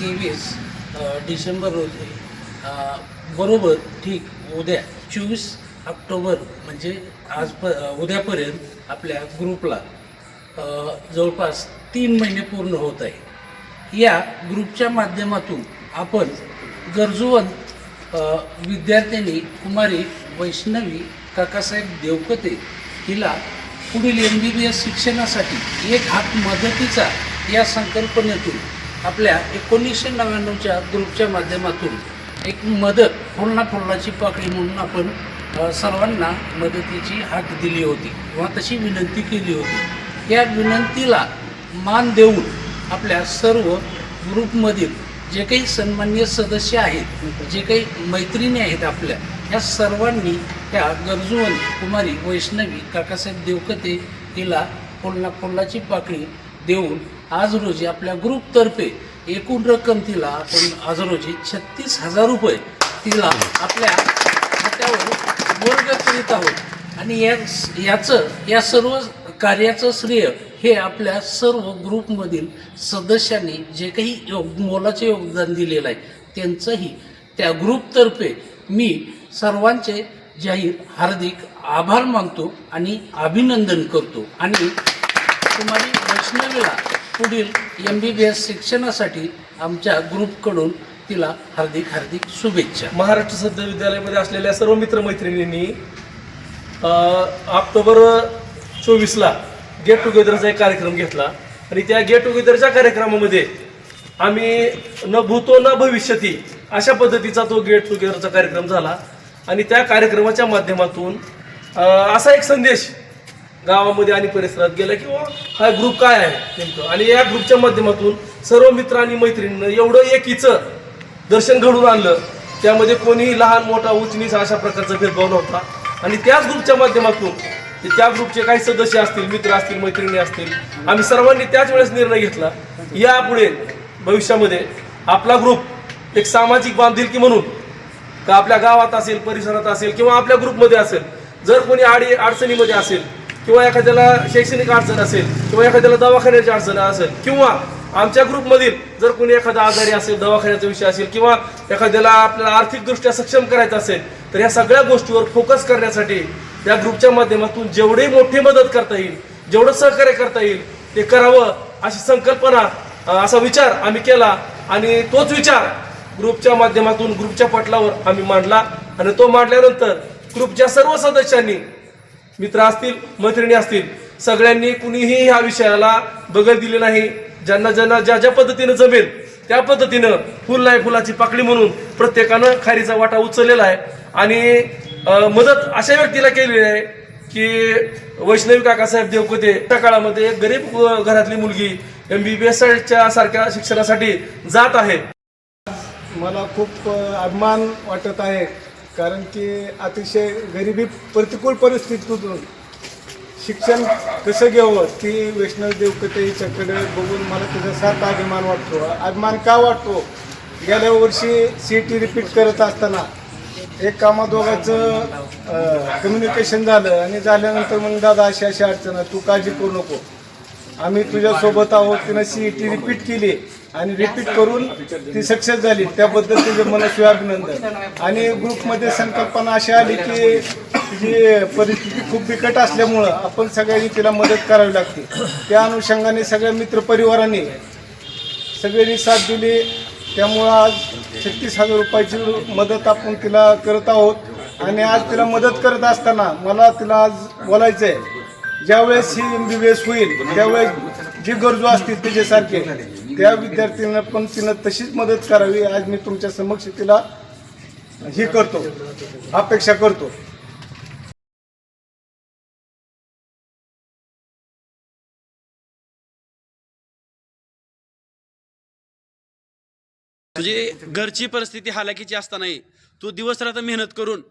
तेवीस डिसेंबर रोजी बरोबर ठीक उद्या चोवीस ऑक्टोबर म्हणजे आज प उद्यापर्यंत आपल्या ग्रुपला जवळपास तीन महिने पूर्ण होत आहे. या ग्रुपच्या माध्यमातून आपण गरजूवंत विद्यार्थ्यांनी कुमारी वैष्णवी काकासाहेब देवकते हिला पुढील एम बी बी एस शिक्षणासाठी एक हात मदतीचा या संकल्पनेतून आपल्या एकोणीसशे नव्याण्णवच्या ग्रुपच्या माध्यमातून एक मदत फुलना फुलनाची पाकळी म्हणून आपण सर्वांना मदतीची हाक दिली होती. किंवा तशी विनंती केली होती. या विनंतीला मान देऊन आपल्या सर्व ग्रुपमधील जे काही सन्मान्य सदस्य आहेत जे काही मैत्रिणी आहेत आपल्या या सर्वांनी त्या गरजूवंत कुमारी वैष्णवी काकासाहेब देवकते हिला फुलना फुलाची पाकळी देऊन आज रोजी आपल्या ग्रुपतर्फे एकूण रक्कम तिला आपण आज रोजी छत्तीस हजार रुपये तिला आपल्या खात्यावर वर्ग करीत आहोत. आणि या याचं या सर्व कार्याचं श्रेय हे आपल्या सर्व ग्रुपमधील सदस्यांनी जे काही योग मोलाचे योगदान दिलेलं आहे त्यांचंही त्या ग्रुपतर्फे मी सर्वांचे जाहीर हार्दिक आभार मानतो आणि अभिनंदन करतो. आणि तुम्हाला वैष्णवीला पुढील एम बी बी एस शिक्षणासाठी आमच्या ग्रुपकडून तिला हार्दिक हार्दिक शुभेच्छा. महाराष्ट्र सध्या विद्यालयामध्ये असलेल्या सर्व मित्रमैत्रिणींनी अ, ऑक्टोबर चोवीसला गेट टुगेदरचा एक कार्यक्रम घेतला. आणि त्या गेट टुगेदरच्या कार्यक्रमामध्ये आम्ही न भूतो न भविष्यती अशा पद्धतीचा तो गेट टुगेदरचा कार्यक्रम झाला. आणि त्या कार्यक्रमाच्या माध्यमातून असा एक संदेश गावामध्ये आणि परिसरात गेला किंवा हा ग्रुप काय आहे? नेमकं. आणि या ग्रुपच्या माध्यमातून सर्व मित्र आणि मैत्रिणींना एवढं एकीचं दर्शन घडून आणलं. त्यामध्ये कोणीही लहान मोठा उचनीच अशा प्रकारचा भेदभाव नव्हता. आणि त्याच ग्रुपच्या माध्यमातून त्या ग्रुपचे काही सदस्य असतील मित्र असतील मैत्रिणी असतील आम्ही सर्वांनी त्याच वेळेस निर्णय घेतला. यापुढे भविष्यामध्ये आपला ग्रुप एक सामाजिक बांधिलकी म्हणून का आपल्या गावात असेल परिसरात असेल किंवा आपल्या ग्रुपमध्ये असेल जर कोणी आडी अडचणीमध्ये असेल किंवा एखाद्याला शैक्षणिक अडचण असेल किंवा एखाद्याला दवाखान्याची अडचण असेल किंवा आमच्या ग्रुपमधील जर कोणी एखादा आजारी असेल दवाखान्याचा विषय असेल किंवा एखाद्याला आपल्याला आर्थिकदृष्ट्या सक्षम करायचं असेल तर ह्या सगळ्या गोष्टीवर फोकस करण्यासाठी त्या ग्रुपच्या माध्यमातून जेवढी मोठी मदत करता येईल जेवढं सहकार्य करता येईल ते करावं अशी संकल्पना असा विचार आम्ही केला आणि तोच विचार ग्रुपच्या माध्यमातून ग्रुपच्या पटलावर आम्ही मांडला आणि तो मांडल्यानंतर ग्रुपच्या सर्व सदस्यांनी मित्र असतील मैत्रिणी असतील सगळ्यांनी कुणीही ह्या विषयाला बगल दिली नाही. ज्यांना ज्यांना ज्या ज्या पद्धतीनं जमेल त्या पद्धतीनं फुल नाही फुलाची पाकळी म्हणून प्रत्येकानं खारीचा वाटा उचललेला आहे. आणि मदत अशा व्यक्तीला केलेली आहे की वैष्णवी काकासाहेब देवकोते त्या काळामध्ये एक गरीब घरातली मुलगी एम बी बी एसच्या सारख्या शिक्षणासाठी जात आहे. मला खूप अभिमान वाटत आहे. कारण की अतिशय गरिबी प्रतिकूल परिस्थितीतून शिक्षण कसं घ्यावं ती वैष्णव देवकते हिच्याकडे बघून मला त्याच्यासारखा अभिमान वाटतो. अभिमान का वाटतो? गेल्या वर्षी सी टी रिपीट करत असताना एक कामा दोघांचं कम्युनिकेशन झालं आणि झाल्यानंतर मग दादा अशी अशी अडचण आहे तू काळजी करू नको. आम्ही तुझ्यासोबत आहोत. तिनं सी ई टी रिपीट केली. आणि रिपीट करून ती सक्सेस झाली. त्याबद्दल तुझे मनस्वी अभिनंदन. आणि ग्रुपमध्ये संकल्पना अशी आली की तिची परिस्थिती खूप बिकट असल्यामुळं आपण सगळ्यांनी तिला मदत करावी लागते. त्या अनुषंगाने सगळ्या मित्रपरिवारांनी सगळ्यांनी साथ दिली. त्यामुळं आज छत्तीस हजार रुपयाची मदत आपण तिला करत आहोत. आणि आज तिला मदत करत असताना मला तिला आज बोलायचं आहे ज्यावेळेस ही एम बी बी एस होईल त्यावेळेस जी गरजू असतील त्याच्यासारखे त्या विद्यार्थ्यांना पण तिनं तशीच मदत करावी. आज मी तुमच्या समक्ष तिला हे करतो. अपेक्षा करतो. तुझी घरची परिस्थिती हालाकीची असतानाही तू दिवस रात्र मेहनत करून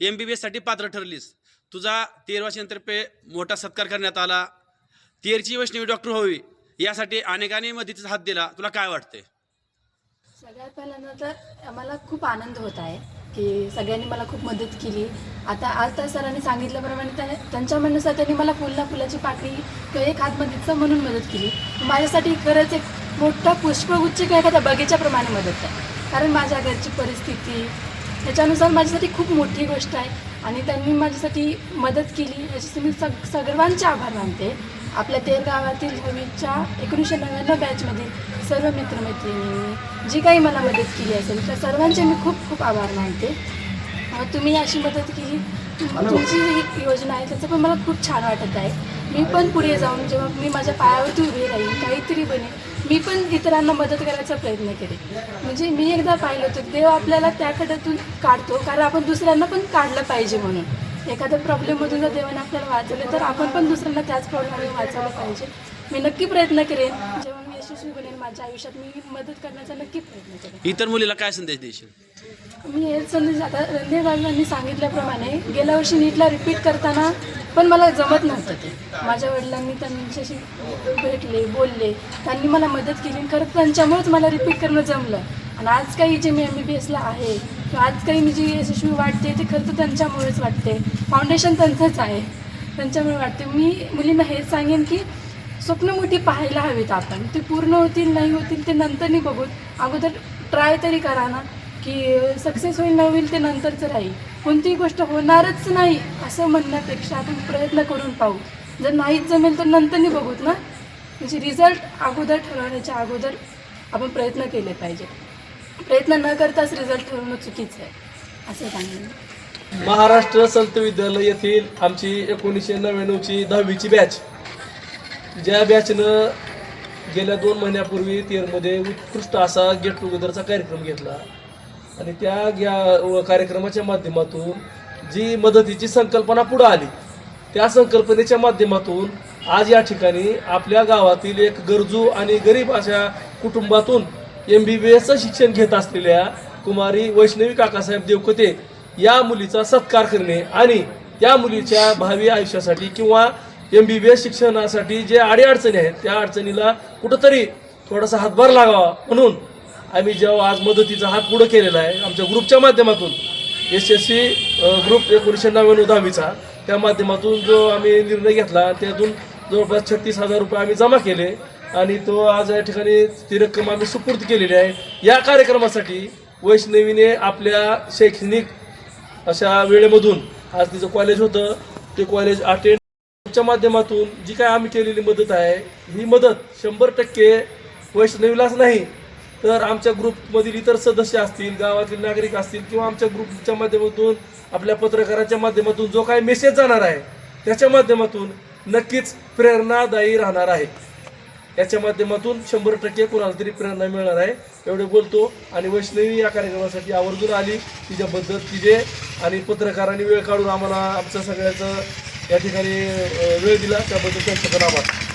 एम बी बी एससाठी पात्र ठरलीस. तुझा तेरवाशांतर्फे मोठा सत्कार करण्यात आला. तेरची वैष्णवी डॉक्टर व्हावी. यासाठी अनेकांनी मदतीचा हात दिला. तुला काय वाटतंय? सगळ्यात पहिल्यांदा तर मला खूप आनंद होत आहे की सगळ्यांनी मला खूप मदत केली. आता आज त्या सरांनी सांगितल्याप्रमाणे त्या त्यांच्या म्हणण्यानुसार त्यांनी मला फुलला फुलाची पाकळी किंवा एक हात मदतीचा म्हणून मदत केली. माझ्यासाठी खरंच एक मोठा पुष्पगुच्छ किंवा एखाद्या बगीच्याप्रमाणे मदत आहे. कारण माझ्या घरची परिस्थिती त्याच्यानुसार माझ्यासाठी खूप मोठी गोष्ट आहे. आणि त्यांनी माझ्यासाठी मदत केली. याचे मी सग सर्वांचे आभार मानते. आपल्या तेर गावातील हवीच्या एकोणीसशे नव्याण्णव बॅचमधील सर्व मित्रमैत्रिणींनी जी काही मला मदत केली असेल त्या सर्वांचे मी खूप खूप आभार मानते. तुम्ही अशी मदत केली. तुमची जी योजना आहे त्याचं पण मला खूप छान वाटत आहे. मी पण पुढे जाऊन जेव्हा मी माझ्या पायावरती उभी राहीन काहीतरी बनेन मी पण इतरांना मदत करायचा प्रयत्न करेन म्हणजे मी एकदा पाहिलं होतं देव आपल्याला त्या खड्यातून काढतो कारण आपण दुसऱ्यांना पण काढलं पाहिजे म्हणून. एखाद्या प्रॉब्लेममधून जर देवाने आपल्याला वाचवलं तर आपण पण दुसऱ्यांना त्याच प्रॉब्लेममधून वाचवलं पाहिजे. मी नक्की प्रयत्न करेन जेव्हा यशस्वी बनेन माझ्या आयुष्यात मी मदत करण्याचा नक्की प्रयत्न करेन इतर मुलीला काय संदेश देशील? मी हेच संदेश आता रणधीर बाबांनी सांगितल्याप्रमाणे गेल्या वर्षी नीटला रिपीट करताना पण मला जमत नव्हतं ते. माझ्या वडिलांनी त्यांच्याशी भेटले बोलले त्यांनी मला मदत केली खरं त्यांच्यामुळेच मला रिपीट करणं जमलं. आणि आज काही जे मी एम बी बी एसला आहे किंवा आज काही मी जी यशस्वी वाटते ते खरं तर त्यांच्यामुळेच वाटते. फाउंडेशन त्यांचंच आहे. त्यांच्यामुळे वाटते. मी मुलींना हेच सांगेन की स्वप्न मोठी पाहायला हवीत आपण. ते पूर्ण होतील नाही होतील ते नंतरनी बघूत अगोदर ट्राय तरी करा ना की सक्सेस होईल न होईल ते नंतरचं राहील. कोणतीही गोष्ट होणारच नाही असं म्हणण्यापेक्षा आपण प्रयत्न करून पाहू. जर नाहीच जमेल तर नंतरनी बघूत ना. म्हणजे रिझल्ट अगोदर ठरवण्याच्या अगोदर आपण प्रयत्न केले पाहिजे. प्रयत्न न करताच रिझल्ट ठरवणं चुकीचं आहे. असं सांगेन. महाराष्ट्र संत विद्यालय येथील आमची एकोणीसशे नव्याण्णवची दहावीची बॅच ज्या बॅचनं गेल्या दोन महिन्यापूर्वी तेरमध्ये उत्कृष्ट असा गेट टुगेदरचा कार्यक्रम घेतला. आणि त्या ग्या कार्यक्रमाच्या माध्यमातून जी मदतीची संकल्पना पुढं आली त्या संकल्पनेच्या माध्यमातून आज या ठिकाणी आपल्या गावातील एक गरजू आणि गरीब अशा कुटुंबातून एम बी बी एसचं शिक्षण घेत असलेल्या कुमारी वैष्णवी काकासाहेब देवकते या मुलीचा सत्कार करणे आणि त्या मुलीच्या भावी आयुष्यासाठी किंवा एम बी बी एस शिक्षणासाठी जे अडीअडचणी आहेत त्या अडचणीला कुठंतरी थोडासा हातभार लागावा. म्हणून आम्ही जेव्हा आज मदतीचा हात पुढं केलेला आहे आमच्या ग्रुपच्या माध्यमातून एस एस सी ग्रुप एकोणीसशे नव्याण्णव दहावीचा त्या माध्यमातून जो आम्ही निर्णय घेतला त्यातून जवळपास छत्तीस हजार रुपये आम्ही जमा केले आणि तो आज या ठिकाणी ती रक्कम आम्ही सुपूर्द केलेली आहे. या कार्यक्रमासाठी वैष्णवीने आपल्या शैक्षणिक अशा वेळेमधून आज तिचं कॉलेज होतं ते कॉलेज अटेंड च्या माध्यमातून जी काय आम्ही केलेली मदत आहे ही मदत शंभर टक्के वैष्णवीलाच नाही. तर आमच्या ग्रुपमधील इतर सदस्य असतील गावातील नागरिक असतील किंवा आमच्या ग्रुपच्या माध्यमातून आपल्या पत्रकाराच्या माध्यमातून जो काही मेसेज जाणार आहे त्याच्या माध्यमातून नक्कीच प्रेरणादायी राहणार आहे. याच्या माध्यमातून शंभर टक्के कोणाला तरी प्रेरणा मिळणार आहे एवढे बोलतो. आणि वैष्णवी या कार्यक्रमासाठी आवर्जून आली तिच्याबद्दल तिचे आणि पत्रकारांनी वेळ काढून आम्हाला आमचं सगळ्याचं या ठिकाणी वेळ दिला त्याबद्दल त्यांचं आभार